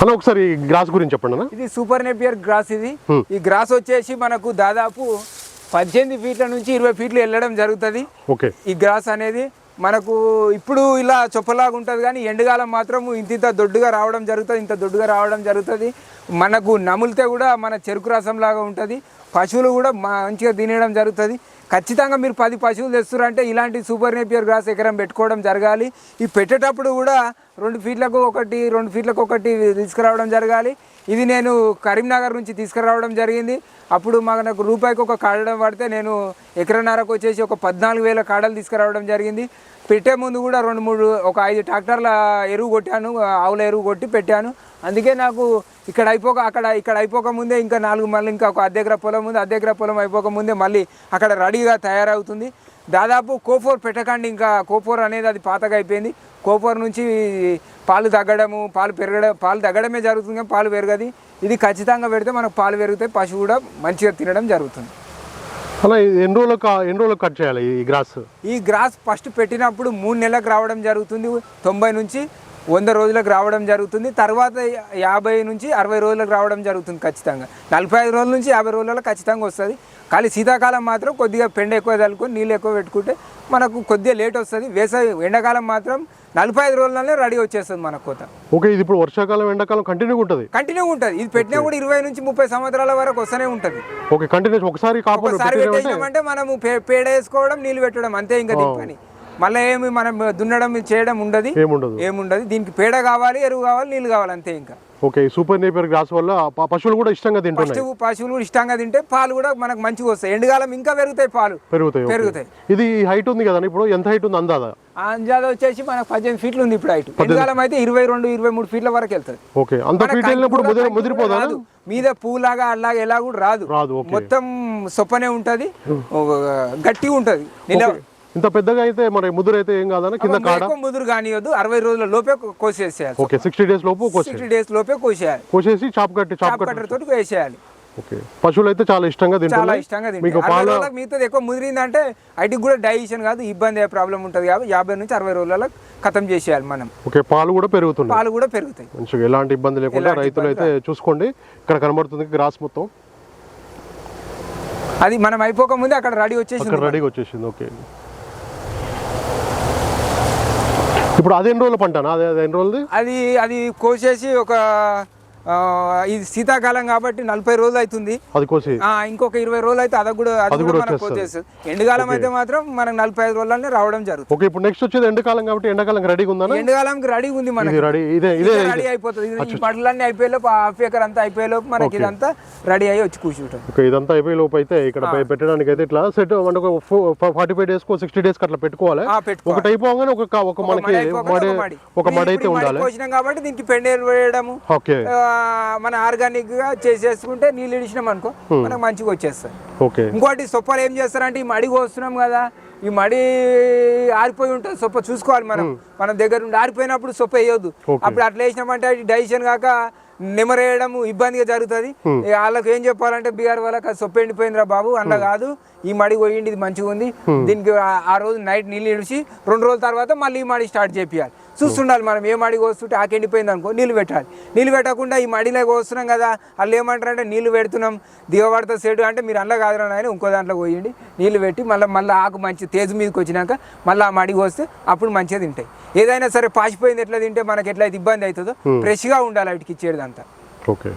Hello ఒకసారి ఈ gross గురించి చెప్పండి అన్న. ఇది సూపర్ నెపియర్ గ్రాస్ ఇది. ఈ గ్రాస్ వచ్చేసి మనకు దాదాపు పద్దెనిమిది ఫీట్ల నుంచి ఇరవై ఫీట్లు వెళ్ళడం జరుగుతుంది. ఓకే. ఈ గ్రాస్ అనేది మనకు ఇప్పుడు ఇలా చొప్పలాగా ఉంటుంది కానీ ఎండుగాలం మాత్రం ఇంత ఇంత దొడ్డుగా రావడం జరుగుతుంది ఇంత దొడ్డుగా రావడం జరుగుతుంది. మనకు నములితే కూడా మన చెరుకు రసం లాగా ఉంటుంది. పశువులు కూడా మంచిగా తినడం జరుగుతుంది. ఖచ్చితంగా మీరు పది పశువులు తెస్తున్నారంటే ఇలాంటి సూపర్ నేపియర్ గ్రాస్ ఎకరం పెట్టుకోవడం జరగాలి. ఈ పెట్టేటప్పుడు కూడా రెండు ఫీట్లకు ఒకటి రెండు ఫీట్లకు ఒకటి తీసుకురావడం జరగాలి. ఇది నేను కరీంనగర్ నుంచి తీసుకురావడం జరిగింది. అప్పుడు నాకు రూపాయికి ఒక కాడడం పడితే నేను ఎకరన్నరకు వచ్చేసి ఒక పద్నాలుగు వేల కాడలు తీసుకురావడం జరిగింది. పెట్టే ముందు కూడా రెండు మూడు ఒక ఐదు ట్రాక్టర్ల ఎరువు కొట్టాను ఆవుల ఎరువు కొట్టి పెట్టాను. అందుకే నాకు ఇక్కడ అయిపోక అక్కడ ఇక్కడ అయిపోక ముందే ఇంకా నాలుగు మళ్ళీ ఇంకా ఒక అద్దెకర పొలం ఉంది అద్దెకర పొలం అయిపోక ముందే మళ్ళీ అక్కడ రెడీగా తయారవుతుంది. దాదాపు కోఫోర్ పెట్టకండి ఇంకా కోఫోర్ అనేది అది పాతగా అయిపోయింది. కోఫోర్ నుంచి పాలు తగ్గడము పాలు పెరగడం పాలు తగ్గడమే జరుగుతుంది కానీ పాలు పెరగదు. ఇది ఖచ్చితంగా పెడితే మనకు పాలు పెరిగితే పశువు కూడా మంచిగా తినడం జరుగుతుంది. అలా ఎన్ని రోజులకు ఎన్ని రోజులకు కట్ చేయాలి ఈ గ్రాస్ ఈ గ్రాస్ ఫస్ట్ పెట్టినప్పుడు మూడు నెలలకు రావడం జరుగుతుంది. తొంభై నుంచి వంద రోజులకు రావడం జరుగుతుంది. తర్వాత యాభై నుంచి అరవై రోజులకు రావడం జరుగుతుంది ఖచ్చితంగా. నలభై ఐదు రోజుల నుంచి యాభై రోజులలో ఖచ్చితంగా వస్తుంది. కానీ శీతాకాలం మాత్రం కొద్దిగా పెండ ఎక్కువ చల్లుకొని నీళ్ళు ఎక్కువ పెట్టుకుంటే మనకు కొద్దిగా లేట్ వస్తుంది. వేసవి ఎండాకాలం మాత్రం నలభై ఐదు రోజులనే రెడీ వచ్చేస్తుంది మన కోత. ఓకే ఇది ఇప్పుడు వర్షాకాలం ఎండాకాలం కంటిన్యూగా ఉంటుంది? కంటిన్యూ ఉంటుంది. ఇది పెట్టినా కూడా ఇరవై నుంచి ముప్పై సంవత్సరాల వరకు వస్తూనే ఉంటుంది. ఓకే కంటిన్యూస్ ఒకసారి పెట్టేసామంటే మనము పేడ వేసుకోవడం నీళ్ళు పెట్టడం అంతే ఇంకా దీని పని. మళ్ళీ ఏమి మనం దున్నడం చేయడం ఉండదు. ఏముండదు. ఏముండదు. దీనికి పేడ కావాలి ఎరువు కావాలి నీళ్ళు కావాలి అంతే ఇంకా. ఓకే సూపర్ నేపియర్ గ్రాస్ వల్ల పశువులు కూడా ఇష్టంగా ఫస్ట్ పశువులు కూడా ఇష్టంగా తింటే పాలు కూడా మనకు మంచిగా వస్తాయి. ఎండుకాలం ఇంకా పెరుగుతాయి పాలు. పెరుగుతాయి. పెరుగుతాయి. ఇది హైట్ ఉంది కదా ఇప్పుడు? ఎంత హైట్ ఉంది అందాదా? అంజాద వచ్చేసి మనకు పద్దెనిమిది ఫీట్లు ఉంది ఇప్పుడు హైట్. ఎండుకాలం అయితే ఇరవై రెండు ఇరవై మూడు ఫీట్ల వరకు వెళ్తుంది. ఓకే అంత ఫీట్ వెళ్ళినప్పుడు ముదిరిపోదా. మీద పూలాగా అలాగా ఎలా కూడా రాదు. మొత్తం సొప్పనే ఉంటది. గట్టిగా ఉంటది. ఇంత పెద్దగా అయితే మరి ముదురు అయితే ఏం కాదన్న? కింద కాడ. ముదురు కానియొద్దు అరవై రోజుల లోపే కోసేసేయాలి ఓకే సిక్స్టీ డేస్ లోపు కోసే సిక్స్టీ డేస్ లోపే కోసేయాలి. కోసేసి చాప్ కట్టి చాప్ చాప్ కట్టి. కట్టర్ తోటి వేసేయాలి ఓకే పశువులు అయితే చాలా ఇష్టంగా చాలా ఇష్టంగా మీకు పాల మిగతాది ఎక్కువ ముదిరిందంటే ఐటికి కూడా డైజెషన్ కాదు ఇబ్బంది అయ్యే ప్రాబ్లం ఉంటుంది కాబట్టి యాభై నుంచి అరవై రోజులలో ఖతం చేసేయాలి మనం. ఓకే పాలు కూడా పెరుగుతున్నాయి పాలు కూడా పెరుగుతాయి. మంచిగా ఎలాంటి ఇబ్బంది లేకుండా రైతులు అయితే చూసుకోండి. ఇక్కడ కనబడుతుంది గ్రాస్ మొత్తం. అది మనం అయిపోక ముందే అక్కడ రెడీ వచ్చేసింది రెడీగా వచ్చేసింది ఓకే. ఇప్పుడు అది ఎన్ని రోజుల పంట అది ఎన్ని రోజులది? అది అది కోసేసి ఒక ఇది శీతాకాలం కాబట్టి నలభై రోజులు అవుతుంది. ఇంకొక ఇరవై రోజులు అయితే అది కూడా అది కూడా మనకు. కోసేస్తుంది ఎండుకాలం అయితే మాత్రం మనకు నలభై ఐదు రోజులనే రావడం జరుగుతుంది. ఓకే ఇప్పుడు నెక్స్ట్ వచ్చేది ఎండాకాలం కాబట్టి ఎండాకాలం రెడీగా ఉందా ఎండుకాలంకి రెడీ ఉంది మనకి. రెడీ రెడీ అయిపోతుంది. ఇది ఈ పట్లన్నీ అయిపోయేలోపు హాఫ్ ఎకర్ అంతా అయిపోయేలోపు మనకి ఇదంతా రెడీ అయ్యి వచ్చి కూర్చుంటాం. ఓకే ఇదంతా అయిపోయే లోపు అయితే ఇక్కడ పెట్టడానికి అయితే ఇట్లా సెట్ ఒక forty five days sixty days అట్లా పెట్టుకోవాలి. ఒకటి అయిపోగానే ఒక ఒక మనకి ఒక మడి. ఒక అయితే ఉండాలి. కాబట్టి దీనికి పెండేలు వేయడము ఓకే. మన ఆర్గానిక్గా చేసేసుకుంటే నీళ్ళు ఇడిచినాం అనుకో మనకు మంచిగా వచ్చేస్తాయి. ఓకే. ఇంకోటి సొప్పలు ఏం చేస్తారంటే ఈ మడి కోస్తున్నాం కదా ఈ మడి ఆరిపోయి ఉంటుంది సొప్ప చూసుకోవాలి మనం. మన దగ్గర నుండి ఆరిపోయినప్పుడు సొప్ప వేయొద్దు. అప్పుడు అట్లా వేసినామంటే డైజెషన్ కాక నెమరేయడం ఇబ్బందిగా జరుగుతుంది. వాళ్ళకి ఏం చెప్పాలంటే బీఆర్ వాళ్ళకి అది సొప్ప ఎండిపోయిందిరా బాబు అన్న కాదు. ఈ మడి పోయింది ఇది మంచిగా ఉంది. దీనికి ఆ- రోజు నైట్ నీళ్ళు ఇడిచి రెండు రోజుల తర్వాత మళ్ళీ ఈ మడి స్టార్ట్ చేపియాలి. చూస్తుండాలి మనం ఏ మడి కోస్తుంటే ఆకు ఎండిపోయింది అనుకో నీళ్ళు పెట్టాలి. నీళ్ళు పెట్టకుండా ఈ మడిలో కోస్తున్నాం కదా వాళ్ళు ఏమంటారంటే నీళ్ళు పెడుతున్నాం దిగబడతా సెడు అంటే మీరు అందులో కాదు ఆయన ఇంకో దాంట్లో పోయండి. నీళ్ళు పెట్టి మళ్ళీ మళ్ళీ ఆకు మంచి తేజు మీదకి వచ్చినాక మళ్ళీ ఆ మడి కోస్తే అప్పుడు మంచిగా తింటాయి. ఏదైనా సరే పాసిపోయింది ఎట్లా తింటే మనకి ఎట్లయితే ఇబ్బంది అవుతుందో ఫ్రెష్గా ఉండాలి వాటికి ఇచ్చేదంతా ఓకే.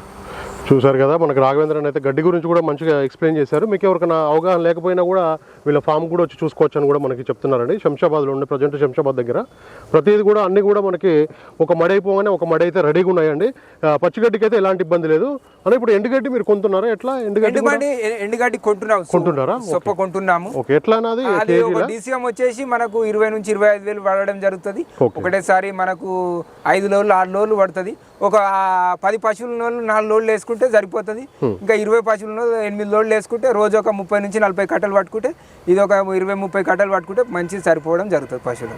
చూసారు కదా మనకు రాఘవేంద్రన్ అయితే గడ్డి గురించి కూడా మంచిగా ఎక్స్ప్లెయిన్ చేశారు. మీకు ఎవరికైనా అవగాహన లేకపోయినా కూడా వీళ్ళ ఫామ్ కూడా వచ్చి చూసుకోవచ్చు అని కూడా మనకి చెప్తున్నారండి. శంషాబాద్లో ఉండే ప్రజెంట్ శంషాబాద్ దగ్గర. ప్రతిదీ కూడా అన్నీ కూడా మనకి ఒక మడి అయిపోగానే ఒక మడి అయితే రెడీగా ఉన్నాయండి. పచ్చిగడ్డికి అయితే ఎలాంటి ఇబ్బంది లేదు. అని ఇప్పుడు ఎండుగడ్డి మీరు కొంటున్నారా? ఎట్లా? ఎండుగడ్డి? ఎండుగడ్డి కొంటున్నాం. కొంటున్నారా? సొప్ప కొంటున్నాము. ఓకే. ఎట్లా అన్నది? డీసీఎం వచ్చేసి మనకు ఇరవై నుంచి ఇరవై ఐదు వేలు పడడం జరుగుతుంది. ఒకటేసారి మనకు ఐదు లోళ్ళు ఆరు లోళ్ళు పడుతుంది. ఒక పది పశువుల లోళ్ళు నాలుగు లోళ్ళు వేసుకుంటే సరిపోతుంది. ఇంకా ఇరవై పశువుల లోళ్ళు ఎనిమిది లోళ్ళు వేసుకుంటే రోజు ఒక ముప్పై నుంచి నలభై కట్టలు పట్టుకుంటే ఇది ఒక ఇరవై ముప్పై కట్టలు పట్టుకుంటే మంచి సరిపోవడం జరుగుతుంది పశువులు